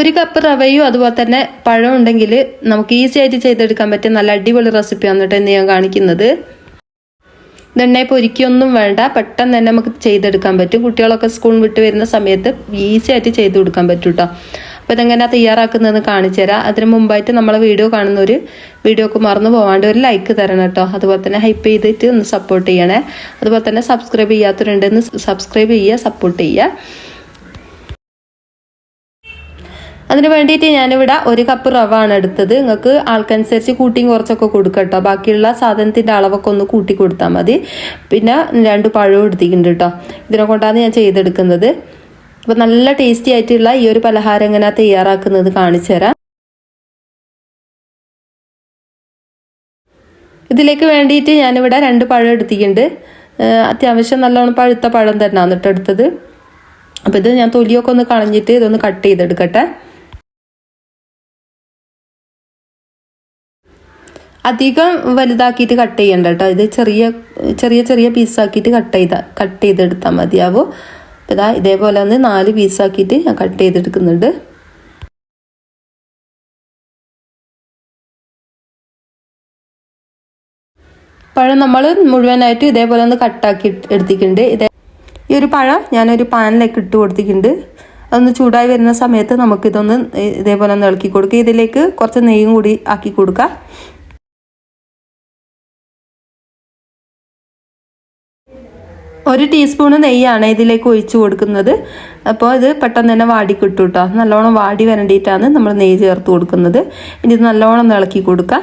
ഒരു കപ്പ് റവയോ അതുപോലെ തന്നെ പഴം ഉണ്ടെങ്കിൽ നമുക്ക് ഈസി ആയിട്ട് ചെയ്തെടുക്കാൻ പറ്റിയ നല്ല അടിപൊളി റെസിപ്പിയാണ് കേട്ടോ ഇന്ന് ഞാൻ കാണിക്കുന്നത്. ഇതെണ്ണയെ പൊരിക്കൊന്നും വേണ്ട. പെട്ടെന്ന് തന്നെ നമുക്ക് ചെയ്തെടുക്കാൻ പറ്റും. കുട്ടികളൊക്കെ സ്കൂൾ വിട്ട് വരുന്ന സമയത്ത് ഈസി ആയിട്ട് ചെയ്ത് കൊടുക്കാൻ പറ്റും കേട്ടോ അപ്പോൾ ഇതെങ്ങനെ തയ്യാറാക്കുന്നതെന്ന് കാണിച്ചു തരാം. അതിന് മുമ്പായിട്ട് നമ്മളെ വീഡിയോ കാണുന്ന കാണുന്നവർ വീഡിയോക്ക് മറന്നു പോകാണ്ട് ഒരു ലൈക്ക് തരണം കേട്ടോ അതുപോലെ തന്നെ ഹൈപ്പ് ചെയ്തിട്ട് ഒന്ന് സപ്പോർട്ട് ചെയ്യണേ. അതുപോലെ തന്നെ സബ്സ്ക്രൈബ് ചെയ്യാത്തവരുണ്ടെന്ന് സബ്സ്ക്രൈബ് ചെയ്യുക സപ്പോർട്ട് ചെയ്യുക. അതിന് വേണ്ടിയിട്ട് ഞാനിവിടെ ഒരു കപ്പ് റവ ആണ് എടുത്തത്. നിങ്ങൾക്ക് ആൾക്കനുസരിച്ച് കൂട്ടിയും കുറച്ചൊക്കെ കൊടുക്കട്ടോ കേട്ടോ ബാക്കിയുള്ള സാധനത്തിന്റെ അളവൊക്കെ ഒന്ന് കൂട്ടി കൊടുത്താൽ മതി. പിന്നെ രണ്ട് പഴവും എടുത്തിട്ടുണ്ട് കേട്ടോ ഇതിനെ കൊണ്ടാണ് ഞാൻ ചെയ്തെടുക്കുന്നത്. അപ്പോൾ നല്ല ടേസ്റ്റി ആയിട്ടുള്ള ഈ ഒരു പലഹാരം എങ്ങനെ തയ്യാറാക്കുന്നത് കാണിച്ചു തരാം. ഇതിലേക്ക് വേണ്ടിയിട്ട് ഞാനിവിടെ രണ്ട് പഴം എടുത്തിട്ടുണ്ട്. അത്യാവശ്യം നല്ലോണം പഴുത്ത പഴം തന്നെ കേട്ടോ എടുത്തത്. അപ്പോൾ ഇത് ഞാൻ തൊലിയൊക്കെ ഒന്ന് കളഞ്ഞിട്ട് ഇതൊന്ന് കട്ട് ചെയ്തെടുക്കട്ടെ. അധികം വലുതാക്കിയിട്ട് കട്ട് ചെയ്യണ്ട കേട്ടോ ഇത് ചെറിയ ചെറിയ ചെറിയ പീസാക്കിയിട്ട് കട്ട് ചെയ്ത കട്ട് ചെയ്തെടുത്താൽ മതിയാവും. ഇതാ ഇതേപോലെ ഒന്ന് നാല് പീസാക്കിയിട്ട് ഞാൻ കട്ട് ചെയ്തെടുക്കുന്നുണ്ട്. പഴം നമ്മൾ മുഴുവനായിട്ട് ഇതേപോലെ ഒന്ന് കട്ടാക്കി എടുത്തിട്ടുണ്ട്. ഇതേ ഈ ഒരു പഴം ഞാനൊരു പാനിലേക്ക് ഇട്ട് കൊടുത്തിട്ടുണ്ട്. അതൊന്ന് ചൂടായി വരുന്ന സമയത്ത് നമുക്കിതൊന്ന് ഇതേപോലെ ഒന്ന് ഇളക്കി കൊടുക്കുക. ഇതിലേക്ക് കുറച്ച് നെയ്യും കൂടി ആക്കി കൊടുക്കുക. ഒരു ടീസ്പൂണ് നെയ്യാണ് ഇതിലേക്ക് ഒഴിച്ചു കൊടുക്കുന്നത്. അപ്പോൾ ഇത് പെട്ടെന്ന് തന്നെ വാടി കിട്ടും നല്ലോണം വാടി വരണ്ടിയിട്ടാണ് നമ്മൾ നെയ്യ് ചേർത്ത് കൊടുക്കുന്നത്. ഇനി ഇത് നല്ലോണം ഇളക്കി കൊടുക്കുക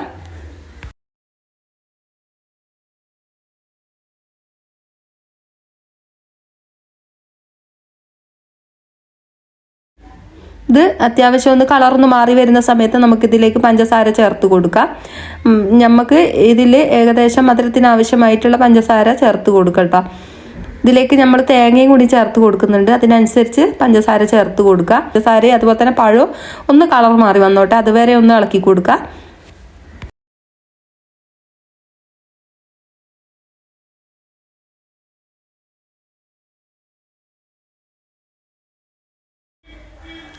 ഇത് അത്യാവശ്യം ഒന്ന് കളർന്ന് മാറി വരുന്ന സമയത്ത് നമുക്ക് ഇതിലേക്ക് പഞ്ചസാര ചേർത്ത് കൊടുക്കാം. നമുക്ക് ഇതിൽ ഏകദേശം മധുരത്തിന് ആവശ്യമായിട്ടുള്ള പഞ്ചസാര ചേർത്ത് കൊടുക്കട്ടോ ഇതിലേക്ക് നമ്മൾ തേങ്ങയും കൂടി ചേർത്ത് കൊടുക്കുന്നുണ്ട്. അതിനനുസരിച്ച് പഞ്ചസാര ചേർത്ത് കൊടുക്കുക. പഞ്ചസാര അതുപോലെ തന്നെ പഴവും ഒന്ന് കളർ മാറി വന്നോട്ടെ. അതുവരെ ഒന്ന് ഇളക്കി കൊടുക്കുക.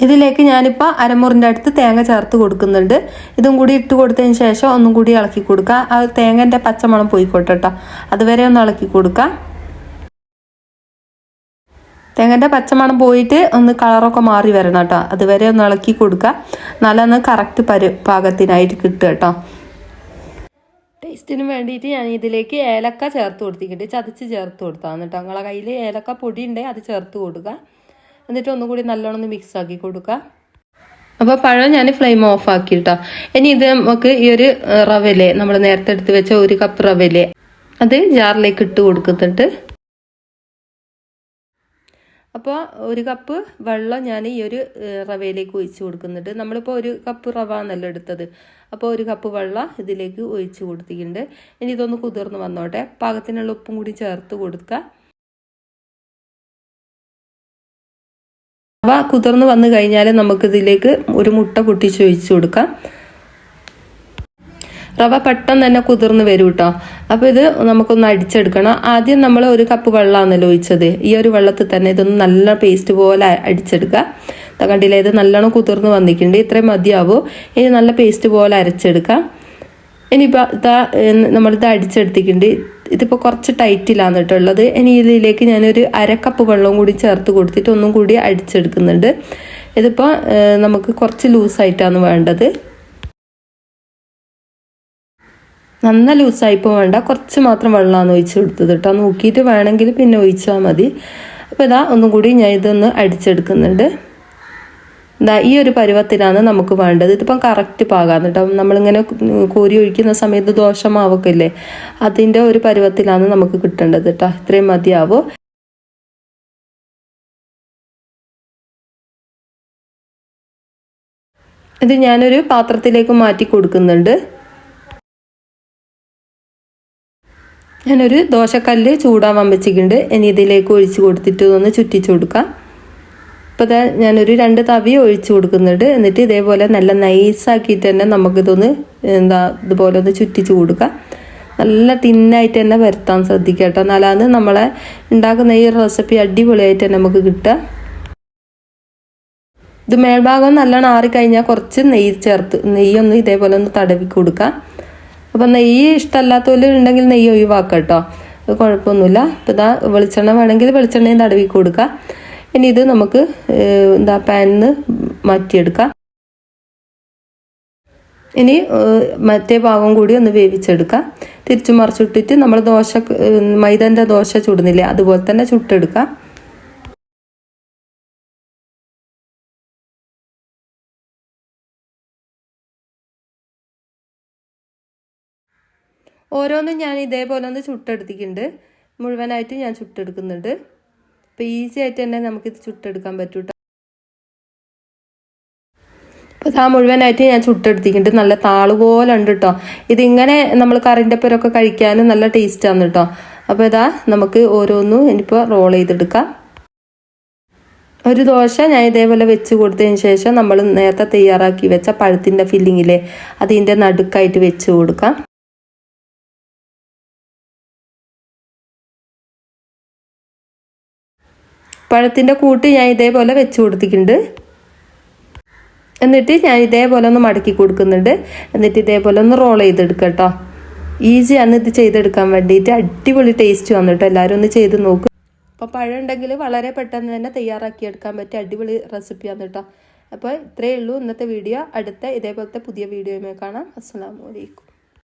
ഇതിലേക്ക് ഞാനിപ്പോൾ അരമുറിന്റെ അടുത്ത് തേങ്ങ ചേർത്ത് കൊടുക്കുന്നുണ്ട്. ഇതും കൂടി ഇട്ട് കൊടുത്തതിന് ശേഷം ഒന്നും കൂടി ഇളക്കി കൊടുക്കുക. ആ തേങ്ങന്റെ പച്ചമണം പോയിക്കോട്ടെ കേട്ടോ അതുവരെ ഒന്ന് ഇളക്കി കൊടുക്കുക. തേങ്ങന്റെ പച്ചമണം പോയിട്ട് ഒന്ന് കളറൊക്കെ മാറി വരണം കേട്ടോ. അതുവരെ ഒന്ന് ഇളക്കി കൊടുക്കുക. നല്ല ഒന്ന് കറക്റ്റ് പരു പാകത്തിനായിട്ട് കിട്ടുക കേട്ടോ. ടേസ്റ്റിന് വേണ്ടിയിട്ട് ഞാൻ ഇതിലേക്ക് ഏലക്ക ചേർത്ത് കൊടുത്തിട്ടുണ്ട്. ചതച്ച് ചേർത്ത് കൊടുത്താൽ കേട്ടോ. നിങ്ങളെ കയ്യിൽ ഏലക്ക പൊടി ഉണ്ട് അത് ചേർത്ത് കൊടുക്കുക. എന്നിട്ട് ഒന്നുകൂടി നല്ലോണം ഒന്ന് മിക്സ് ആക്കി കൊടുക്കുക. അപ്പോൾ പഴം ഞാൻ ഫ്ലെയിം ഓഫ് ആക്കി കേട്ടോ. ഇനി ഇത് നമുക്ക് ഈ ഒരു റവയിലെ നമ്മൾ നേരത്തെ എടുത്ത് വെച്ച ഒരു കപ്പ് റവയിലെ അത് ജാറിലേക്ക് ഇട്ട് കൊടുക്കുന്നുണ്ട്. അപ്പോൾ ഒരു കപ്പ് വെള്ളം ഞാൻ ഈ ഒരു റവയിലേക്ക് ഒഴിച്ച് കൊടുക്കുന്നുണ്ട്. നമ്മളിപ്പോൾ ഒരു കപ്പ് റവ എന്നല്ല എടുത്തത്. അപ്പോൾ ഒരു കപ്പ് വെള്ളം ഇതിലേക്ക് ഒഴിച്ച് കൊടുത്തിട്ടുണ്ട്. ഇനി ഇതൊന്ന് കുതിർന്ന് വന്നോട്ടെ. പാകത്തിനുള്ള ഉപ്പും കൂടി ചേർത്ത് കൊടുക്കുക റവ കുതിർന്ന് വന്നു കഴിഞ്ഞാൽ നമുക്കിതിലേക്ക് ഒരു മുട്ട പൊട്ടിച്ച് ഒഴിച്ച് കൊടുക്കാം. റവ പെട്ടെന്ന് തന്നെ കുതിർന്ന് വരും കേട്ടോ അപ്പോൾ ഇത് നമുക്കൊന്ന് അടിച്ചെടുക്കണം. ആദ്യം നമ്മൾ ഒരു കപ്പ് വെള്ളമാണല്ലോ ഒഴിച്ചത് ഈ ഒരു വെള്ളത്തിൽ തന്നെ ഇതൊന്ന് നല്ല പേസ്റ്റ് പോലെ അടിച്ചെടുക്കുക. കണ്ടില്ലേ ഇത് നല്ലോണം കുതിർന്ന് വന്നിട്ടുണ്ട്. ഇത്രയും മതിയാവും. ഇനി നല്ല പേസ്റ്റ് പോലെ അരച്ചെടുക്കുക. ഇനിയിപ്പോൾ നമ്മളിത് അടിച്ചെടുത്തിട്ടുണ്ട്. ഇതിപ്പോൾ കുറച്ച് ടൈറ്റിലാണ് കേട്ടോ ഉള്ളത്. ഇനി ഇതിലേക്ക് ഞാനൊരു അരക്കപ്പ് കപ്പ് വെള്ളവും കൂടി ചേർത്ത് കൊടുത്തിട്ട് ഒന്നും കൂടി അടിച്ചെടുക്കുന്നുണ്ട്. ഇതിപ്പോൾ നമുക്ക് കുറച്ച് ലൂസായിട്ടാണ് വേണ്ടത്. നന്ന ലൂസായിപ്പോൾ വേണ്ട കുറച്ച് മാത്രം വെള്ളമാണ് ഒഴിച്ച് കൊടുത്തത് കേട്ടോ നോക്കിയിട്ട് വേണമെങ്കിൽ പിന്നെ ഒഴിച്ചാൽ മതി. അപ്പോൾ ഇതാ ഒന്നും കൂടി ഞാൻ ഇതൊന്ന് അടിച്ചെടുക്കുന്നുണ്ട്. ദാ ഈ ഒരു പരുവത്തിലാണ് നമുക്ക് വേണ്ടത്. ഇതിപ്പം കറക്റ്റ് പാകാന്ന് കേട്ടോ നമ്മളിങ്ങനെ കോരി ഒഴിക്കുന്ന സമയത്ത് ദോഷമാവൊക്കെ ഇല്ലേ അതിന്റെ ഒരു പരുവത്തിലാണ് നമുക്ക് കിട്ടേണ്ടത് കേട്ടോ ഇത്രയും മതിയാവോ. ഇത് ഞാനൊരു പാത്രത്തിലേക്ക് മാറ്റി കൊടുക്കുന്നുണ്ട്. ഞാനൊരു ദോശക്കല്ല് ചൂടാവാൻ വെച്ചിട്ടുണ്ട്. ഇനി ഇതിലേക്ക് ഒഴിച്ച് കൊടുത്തിട്ട് ഒന്ന് ചുറ്റിച്ചു കൊടുക്കാം. ഇപ്പോൾ ഞാനൊരു രണ്ട് തവി ഒഴിച്ചു കൊടുക്കുന്നുണ്ട്. എന്നിട്ട് ഇതേപോലെ നല്ല നൈസാക്കിയിട്ട് തന്നെ നമുക്കിതൊന്ന് എന്താ ഇതുപോലെ ഒന്ന് ചുറ്റിച്ച് കൊടുക്കാം. നല്ല തിന്നായിട്ട് തന്നെ വരുത്താൻ ശ്രദ്ധിക്കുക കേട്ടോ. എന്നാലാണ് നമ്മളെ ഉണ്ടാക്കുന്ന ഈ റെസിപ്പി അടിപൊളിയായിട്ട് തന്നെ നമുക്ക് കിട്ടുക. ഇത് മേൽഭാഗം നല്ലോണം ആറിക്കഴിഞ്ഞാൽ കുറച്ച് നെയ്യ് ചേർത്ത് നെയ്യൊന്ന് ഇതേപോലെ ഒന്ന് തടവി കൊടുക്കുക അപ്പം നെയ്യ് ഇഷ്ടമല്ലാത്തവരുണ്ടെങ്കിൽ നെയ്യ് ഒഴിവാക്കാം കേട്ടോ അത് കുഴപ്പമൊന്നുമില്ല. ഇപ്പം ഇതാ വെളിച്ചെണ്ണ വേണമെങ്കിൽ വെളിച്ചെണ്ണയും തടവി കൊടുക്കുക ഇനി ഇത് നമുക്ക് എന്താ പാനിന്ന് നിന്ന് മാറ്റിയെടുക്കാം. ഇനി മറ്റേ ഭാഗം കൂടി ഒന്ന് വേവിച്ചെടുക്കുക തിരിച്ചു മറിച്ചിട്ടിട്ട് നമ്മൾ ദോശ മൈദന്റെ ദോശ ചുടുന്നില്ലേ അതുപോലെ തന്നെ ചുട്ടെടുക്കാം. ഓരോന്നും ഞാൻ ഇതേപോലെ ഒന്ന് ചുട്ടെടുത്തിട്ടുണ്ട്. മുഴുവനായിട്ട് ഞാൻ ചുട്ടെടുക്കുന്നുണ്ട്. അപ്പോൾ ഈസി ആയിട്ട് തന്നെ നമുക്കിത് ചുട്ടെടുക്കാൻ പറ്റും. അപ്പോൾ ഇതാ മുഴുവനായിട്ട് ഞാൻ ചുട്ടെടുത്തിട്ടുണ്ട്. നല്ല താൾ പോലെ ഉണ്ട് കേട്ടോ ഇതിങ്ങനെ നമ്മൾ കറിന്റെ പേരൊക്കെ കഴിക്കാനും നല്ല ടേസ്റ്റാണ് കേട്ടോ അപ്പോൾ ഇതാ നമുക്ക് ഓരോന്നും ഇനിയിപ്പോൾ റോൾ ചെയ്തെടുക്കാം. ഒരു ദോശ ഞാൻ ഇതേപോലെ വെച്ച് കൊടുത്തതിന് ശേഷം നമ്മൾ നേരത്തെ തയ്യാറാക്കി വെച്ച പഴത്തിന്റെ ഫില്ലിങ്ങിലെ അതിന്റെ നടുക്കായിട്ട് വെച്ച് കൊടുക്കാം. പഴത്തിന്റെ കൂട്ട് ഞാൻ ഇതേപോലെ വെച്ച് കൊടുത്തിട്ടുണ്ട്. എന്നിട്ട് ഞാൻ ഇതേപോലെ ഒന്ന് മടക്കി കൊടുക്കുന്നുണ്ട്. എന്നിട്ട് ഇതേപോലെ ഒന്ന് റോൾ ചെയ്തെടുക്കുക കേട്ടോ ഈസിയാണ് ഇത് ചെയ്തെടുക്കാൻ വേണ്ടിയിട്ട്. അടിപൊളി ടേസ്റ്റ് വന്നു കേട്ടോ എല്ലാവരും ഒന്ന് ചെയ്ത് നോക്കും. അപ്പോൾ പഴം ഉണ്ടെങ്കിൽ വളരെ പെട്ടെന്ന് തന്നെ തയ്യാറാക്കി എടുക്കാൻ പറ്റിയ അടിപൊളി റെസിപ്പിയാണ് കേട്ടോ അപ്പോൾ ഇത്രയേ ഉള്ളൂ. ഇന്നത്തെ വീഡിയോ അടുത്ത ഇതേപോലത്തെ പുതിയ വീഡിയോയുമായി കാണാം. അസ്സാം വലൈക്കും